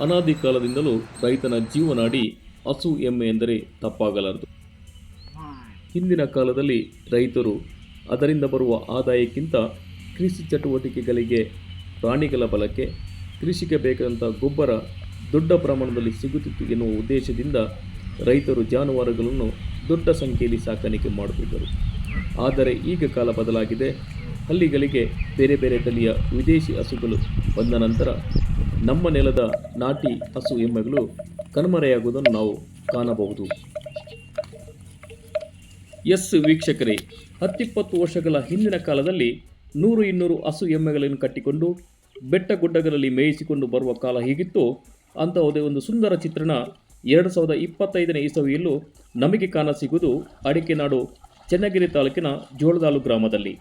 ಅನಾದಿ ಕಾಲದಿಂದಲೂ ರೈತನ ಜೀವನಾಡಿ ಹಸು ಎಮ್ಮೆ ಎಂದರೆ ತಪ್ಪಾಗಲಾರದು. ಹಿಂದಿನ ಕಾಲದಲ್ಲಿ ರೈತರು ಅದರಿಂದ ಬರುವ ಆದಾಯಕ್ಕಿಂತ ಕೃಷಿ ಚಟುವಟಿಕೆಗಳಿಗೆ ಪ್ರಾಣಿಗಳ ಬಳಕೆ ಕೃಷಿಗೆ ಬೇಕಾದಂಥ ಗೊಬ್ಬರ ದೊಡ್ಡ ಪ್ರಮಾಣದಲ್ಲಿ ಸಿಗುತ್ತಿತ್ತು ಎನ್ನುವ ಉದ್ದೇಶದಿಂದ ರೈತರು ಜಾನುವಾರುಗಳನ್ನು ದೊಡ್ಡ ಸಂಖ್ಯೆಯಲ್ಲಿ ಸಾಕಾಣಿಕೆ ಮಾಡುತ್ತಿದ್ದರು. ಆದರೆ ಈಗ ಕಾಲ ಬದಲಾಗಿದೆ. ಹಳ್ಳಿಗಳಿಗೆ ಬೇರೆ ಬೇರೆ ತಳಿಯ ವಿದೇಶಿ ಹಸುಗಳು ಬಂದ ನಂತರ ನಮ್ಮ ನೆಲದ ನಾಟಿ ಹಸು ಎಮ್ಮೆಗಳು ಕಣ್ಮರೆಯಾಗುವುದನ್ನು ನಾವು ಕಾಣಬಹುದು. ಎಸ್ ವೀಕ್ಷಕರೇ, ಹತ್ತಿಪ್ಪತ್ತು ವರ್ಷಗಳ ಹಿಂದಿನ ಕಾಲದಲ್ಲಿ ನೂರು ಇನ್ನೂರು ಹಸು ಎಮ್ಮೆಗಳನ್ನು ಕಟ್ಟಿಕೊಂಡು ಬೆಟ್ಟ ಗುಡ್ಡಗಳಲ್ಲಿ ಮೇಯಿಸಿಕೊಂಡು ಬರುವ ಕಾಲ ಹೀಗಿತ್ತು. ಅಂತಹುದೇ ಒಂದು ಸುಂದರ ಚಿತ್ರಣ ಎರಡು ಸಾವಿರದ ಇಪ್ಪತ್ತೈದನೇ ಇಸವಿಯಲ್ಲೂ ನಮಗೆ ಕಾಣ ಸಿಗುವುದು ಅಡಿಕೆನಾಡು, ಚನ್ನಗಿರಿ ತಾಲೂಕಿನ ಜೋಳದಾಳು ಗ್ರಾಮದಲ್ಲಿ.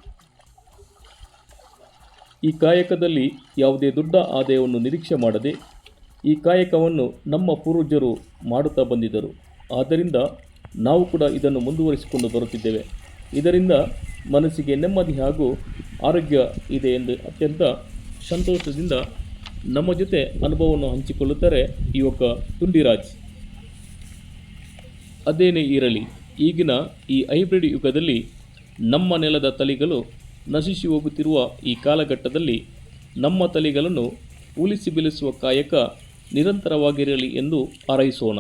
ಈ ಕಾಯಕದಲ್ಲಿ ಯಾವುದೇ ದೊಡ್ಡ ಆದಾಯವನ್ನು ನಿರೀಕ್ಷೆ ಮಾಡದೆ ಈ ಕಾಯಕವನ್ನು ನಮ್ಮ ಪೂರ್ವಜರು ಮಾಡುತ್ತಾ ಬಂದಿದ್ದರು. ಆದ್ದರಿಂದ ನಾವು ಕೂಡ ಇದನ್ನು ಮುಂದುವರಿಸಿಕೊಂಡು ಬರುತ್ತಿದ್ದೇವೆ. ಇದರಿಂದ ಮನಸ್ಸಿಗೆ ನೆಮ್ಮದಿ ಹಾಗೂ ಆರೋಗ್ಯ ಇದೆ ಎಂದು ಅತ್ಯಂತ ಸಂತೋಷದಿಂದ ನಮ್ಮ ಜೊತೆ ಅನುಭವವನ್ನು ಹಂಚಿಕೊಳ್ಳುತ್ತಾರೆ ಯುವಕ ತುಂಡಿರಾಜ್. ಅದೇನೇ ಇರಲಿ, ಈಗಿನ ಈ ಹೈಬ್ರಿಡ್ ಯುಗದಲ್ಲಿ ನಮ್ಮ ನೆಲದ ತಳಿಗಳು ನಶಿಸಿ ಹೋಗುತ್ತಿರುವ ಈ ಕಾಲಘಟ್ಟದಲ್ಲಿ ನಮ್ಮ ತಳಿಗಳನ್ನು ಉಳಿಸಿ ಬೆಳೆಸುವ ಕಾಯಕ ನಿರಂತರವಾಗಿರಲಿ ಎಂದು ಹಾರೈಸೋಣ.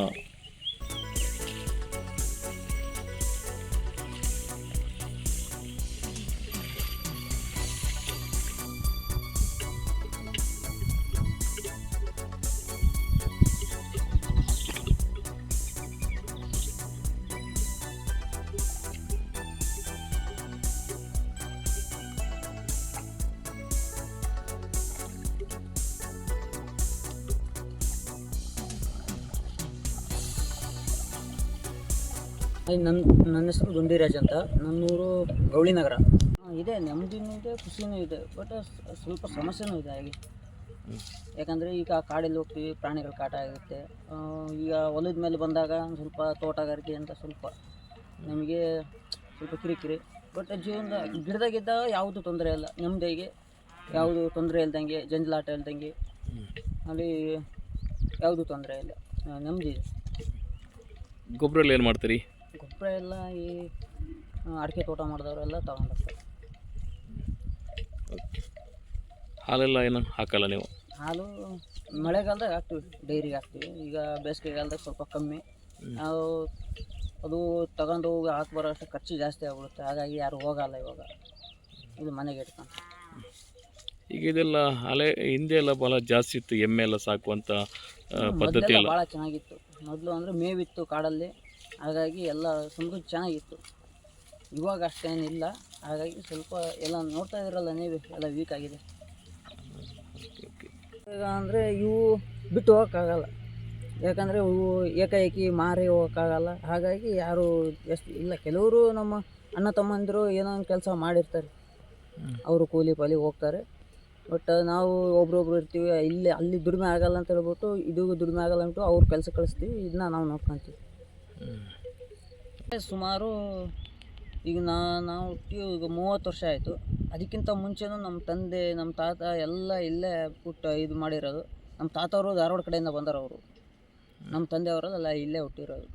ನನ್ನ ನನ್ನ ಹೆಸರು ಗುಂಡಿರಾಜ್ ಅಂತ. ನನ್ನೂರು ಗೌಳಿ ನಗರ. ಇದೆ ನೆಮ್ಮದಿನೂ ಇದೆ, ಖುಷಿನೂ ಇದೆ. ಬಟ್ ಸ್ವಲ್ಪ ಸಮಸ್ಯೆನೂ ಇದೆ ಹಾಗೆ. ಯಾಕಂದರೆ ಈಗ ಕಾಡಲ್ಲಿ ಹೋಗ್ತೀವಿ, ಪ್ರಾಣಿಗಳ ಕಾಟ ಆಗುತ್ತೆ. ಈಗ ಹೊಲದ ಮೇಲೆ ಬಂದಾಗ ಸ್ವಲ್ಪ ತೋಟಗಾರಿಕೆ ಅಂತ ಸ್ವಲ್ಪ ನಮಗೆ ಸ್ವಲ್ಪ ಕಿರಿಕಿರಿ. ಬಟ್ ಜೀವನದ ಗಿಡದಾಗಿದ್ದಾಗ ಯಾವುದು ತೊಂದರೆ ಇಲ್ಲ. ನೆಮ್ಮದಿಗೆ ಯಾವುದು ತೊಂದರೆ ಇಲ್ದಂಗೆ, ಜಂಜಲಾಟ ಇಲ್ದಂಗೆ ಅಲ್ಲಿ ಯಾವುದು ತೊಂದರೆ ಇಲ್ಲ. ನೆಮ್ಮದಿ ಗೊಬ್ಬರಲ್ಲಿ ಗೊಬ್ಬರ ಏನು ಮಾಡ್ತೀರಿ? ಗೊಬ್ಬರ ಎಲ್ಲ ಈ ಅಡಿಕೆ ತೋಟ ಮಾಡಿದವರೆಲ್ಲ ತಗೊಂಡೋಗ್ತಾರೆ. ಹಾಲೆಲ್ಲ ಏನು ಹಾಕಲ್ಲ ನೀವು? ಹಾಲು ಮಳೆಗಾಲದಾಗ ಹಾಕ್ತೀವಿ ಡೈರಿಗೆ ಹಾಕ್ತೀವಿ. ಈಗ ಬೇಸಿಗೆಗಾಲದಾಗ ಸ್ವಲ್ಪ ಕಮ್ಮಿ. ನಾವು ಅದು ತಗೊಂಡು ಹೋಗಿ ಹಾಕಿ ಬರೋ ಅಷ್ಟು ಖರ್ಚು ಜಾಸ್ತಿ ಆಗ್ಬಿಡುತ್ತೆ ಹಾಗಾಗಿ ಯಾರು ಹೋಗಲ್ಲ ಇವಾಗ. ಇದು ಮನೆಗೆ ಇಟ್ಕೊಂಡು. ಈಗ ಇದೆಲ್ಲ ಹಳೆ ಹಿಂದೆ ಎಲ್ಲ ಭಾಳ ಜಾಸ್ತಿ ಇತ್ತು ಎಮ್ಮೆ ಎಲ್ಲ ಸಾಕುವಂಥ ಪದ್ಧತಿ ಎಲ್ಲ ಭಾಳ ಚೆನ್ನಾಗಿತ್ತು. ಮೊದಲು ಅಂದರೆ ಮೇವಿತ್ತು ಕಾಡಲ್ಲಿ. ಹಾಗಾಗಿ ಎಲ್ಲ ಸಮೃದ್ಧಿ ಚೆನ್ನಾಗಿತ್ತು. ಇವಾಗ ಅಷ್ಟೇನಿಲ್ಲ. ಹಾಗಾಗಿ ಸ್ವಲ್ಪ ಎಲ್ಲ ನೋಡ್ತಾ ಇದ್ರಲ್ಲ ನೀವು, ಎಲ್ಲ ವೀಕ್ ಆಗಿದೆ. ಅಂದರೆ ಇವು ಬಿಟ್ಟು ಹೋಗೋಕ್ಕಾಗಲ್ಲ. ಯಾಕಂದರೆ ಇವು ಏಕಾಏಕಿ ಮಾರಿ ಹೋಗೋಕ್ಕಾಗಲ್ಲ. ಹಾಗಾಗಿ ಯಾರು ಎಷ್ಟು, ಇಲ್ಲ ಕೆಲವರು ನಮ್ಮ ಅಣ್ಣ ತಮ್ಮಂದಿರು ಏನೋ ಒಂದು ಕೆಲಸ ಮಾಡಿರ್ತಾರೆ. ಅವರು ಕೂಲಿ ಪಾಲಿ ಹೋಗ್ತಾರೆ. ಬಟ್ ನಾವು ಒಬ್ರೊಬ್ರು ಇರ್ತೀವಿ, ಇಲ್ಲಿ, ಅಲ್ಲಿ ದುಡಿಮೆ ಆಗಲ್ಲ ಅಂತ ಹೇಳ್ಬಿಟ್ಟು ಇದು ದುಡಿಮೆ ಆಗಲ್ಲ ಅಂದ್ಬಿಟ್ಟು ಅವ್ರು ಕೆಲಸ ಕಳಿಸ್ತೀವಿ ಇದನ್ನ ನಾವು ನೋಡ್ಕೊತೀವಿ. ಸುಮಾರು ಈಗ ನಾ, ನಾವು ಹುಟ್ಟಿ ಈಗ ಮೂವತ್ತು ವರ್ಷ ಆಯಿತು. ಅದಕ್ಕಿಂತ ಮುಂಚೆನೂ ನಮ್ಮ ತಂದೆ, ನಮ್ಮ ತಾತ ಎಲ್ಲ ಇಲ್ಲೇ ಪುಟ್ಟ ಇದು ಮಾಡಿರೋದು. ನಮ್ಮ ತಾತವರು ಧಾರವಾಡ ಕಡೆಯಿಂದ ಬಂದರು ಅವರು. ನಮ್ಮ ತಂದೆಯವರೆಲ್ಲ ಇಲ್ಲೇ ಹುಟ್ಟಿರೋದು.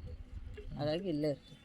ಹಾಗಾಗಿ ಇಲ್ಲೇ ಇರ್ತೀವಿ.